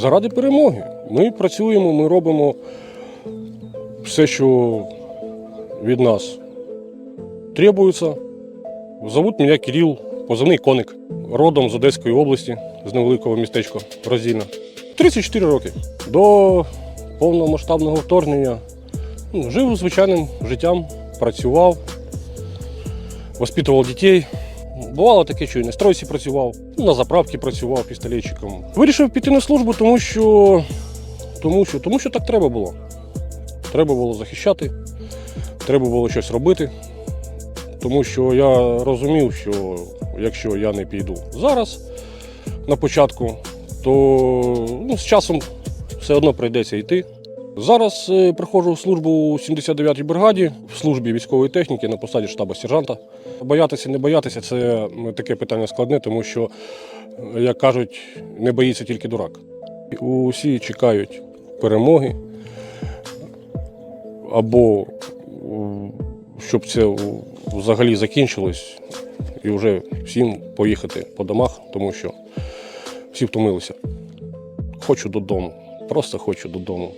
Заради перемоги. Ми працюємо, ми робимо все, що від нас требується. Зовут мене Кирил, позивний коник, родом з Одеської області, з невеликого містечка Роздільна. 34 роки. До повномасштабного вторгнення ну, жив звичайним життям, працював, воспитував дітей. Бувало таке, що і на стройці працював, на заправці працював пістолетчиком. Вирішив піти на службу, тому що, тому що, тому що так треба було. Треба було захищати, треба було щось робити. Тому що я розумів, що якщо я не піду зараз на початку, то ну, з часом все одно прийдеться йти. Зараз е, приходжу в службу у 79-й бригаді в службі військової техніки на посаді штаба сержанта. Боятися, не боятися це таке питання складне, тому що, е, як кажуть, не боїться тільки дурак. Усі чекають перемоги або щоб це взагалі закінчилось і вже всім поїхати по домах, тому що всі втомилися. Хочу додому, просто хочу додому.